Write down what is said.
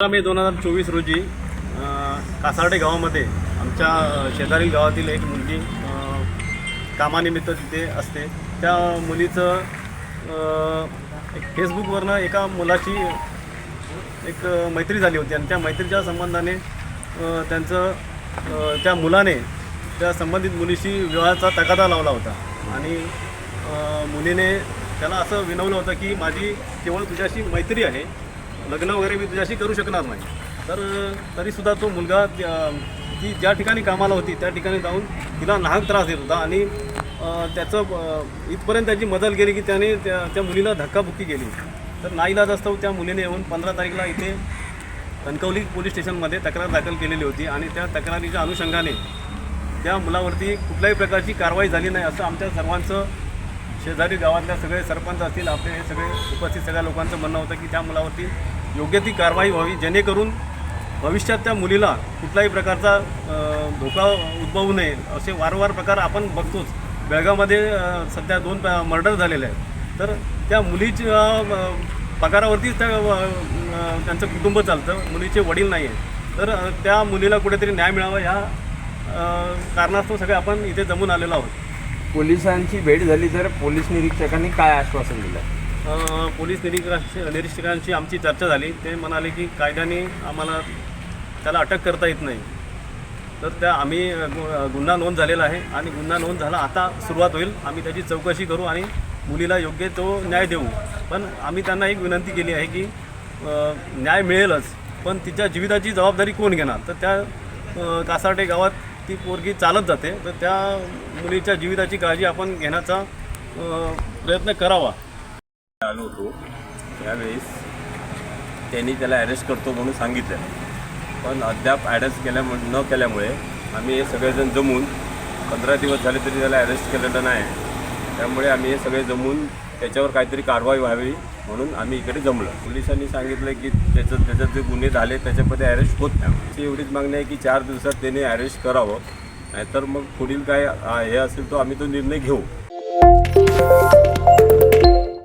मे दोन हजार चोवीस रोजी अ, कासार्डे गावामध्ये आमच्या शेजारील गावातील एक मुलगी कामानिमित्त तिथे असते. त्या मुलीचं फेसबुकवरनं एका मुलाची एक मैत्री झाली होती. आणि त्या मैत्रीच्या संबंधाने त्यांचं त्या मुलाने त्या संबंधित मुलीशी विवाहाचा तगादा लावला होता. आणि मुलीने त्याला असं विनवलं होतं की माझी केवळ तुझ्याशी मैत्री आहे. लग्न वगैरे मी तुझ्याशी करू शकणार नाही. तर तरीसुद्धा तो मुलगा ती ज्या ठिकाणी कामाला होती त्या ठिकाणी जाऊन तिला नाहक त्रास देत होता. आणि त्याचं इथपर्यंत त्याची मदत केली की त्याने त्या त्या मुलीला धक्काबुक्की केली. तर नाईलाज असतो त्या मुलीने येऊन पंधरा तारीखला इथे कणकवली पोलीस स्टेशनमध्ये तक्रार दाखल केलेली होती आणि त्या तक्रारीच्या अनुषंगाने त्या मुलावरती कुठल्याही प्रकारची कारवाई झाली नाही असं आमच्या सर्वांचं शेजारी गावातल्या सगळे सरपंच असतील आपले हे सगळे उपस्थित सगळ्या लोकांचं म्हणणं होतं की त्या मुलावरती योग्य ती कारवाई व्हावी जेणेकरून भविष्यात त्या मुलीला कुठल्याही प्रकारचा धोका उद्भवू नये असे वारंवार प्रकार आपण बघतोच. बेळगावमध्ये सध्या दोन मर्डर झालेले आहेत. तर त्या मुलीच्या पगारावरतीच त्या त्यांचं कुटुंब चालतं. मुलीचे वडील नाही आहेत. तर त्या मुलीला कुठेतरी न्याय मिळावा ह्या कारणास्तव सगळे आपण इथे जमून आलेलो आहोत. पोलिसांची भेट झाली तर पोलीस निरीक्षकांनी काय आश्वासन दिलं? पोलीस निरीक्षक निरीक्षकांशी आमची चर्चा झाली. ते म्हणाले की कायद्याने आम्हाला त्याला अटक करता येत नाही. तर त्या आम्ही गु- गुन्हा नोंद झालेला आहे आणि गुन्हा नोंद झाला आता सुरुवात होईल. आम्ही त्याची चौकशी करू आणि मुलीला योग्य तो न्याय देऊ. पण आम्ही त्यांना एक विनंती केली आहे की न्याय मिळेलच पण तिच्या जीविताची जबाबदारी कोण घेणार? तर त्या कासाटे कासार्टे गावात ती पोरगी चालत जाते. तर त्या मुलीच्या जीविताची काळजी आपण घेण्याचा प्रयत्न करावा. आलो होतो. त्यावेळेस त्यांनी त्याला अरेस्ट करतो म्हणून सांगितलं. पण अद्याप अरेस्ट केल्या न केल्यामुळे आम्ही हे सगळेजण जमून पंधरा दिवस झाले तरी त्याला ॲरेस्ट केलेलं नाही. त्यामुळे आम्ही हे सगळे जमून त्याच्यावर काहीतरी कारवाई व्हावी म्हणून आम्ही इकडे जमलो. पोलिसांनी सांगितलं की त्याचं त्याच्यात जे गुन्हे झाले त्याच्यामध्ये अरेस्ट होत नाही. एवढीच मागणी आहे की चार दिवसात त्याने अरेस्ट करावं. नाहीतर मग पुढील काय हे असेल तो आम्ही तो निर्णय घेऊ.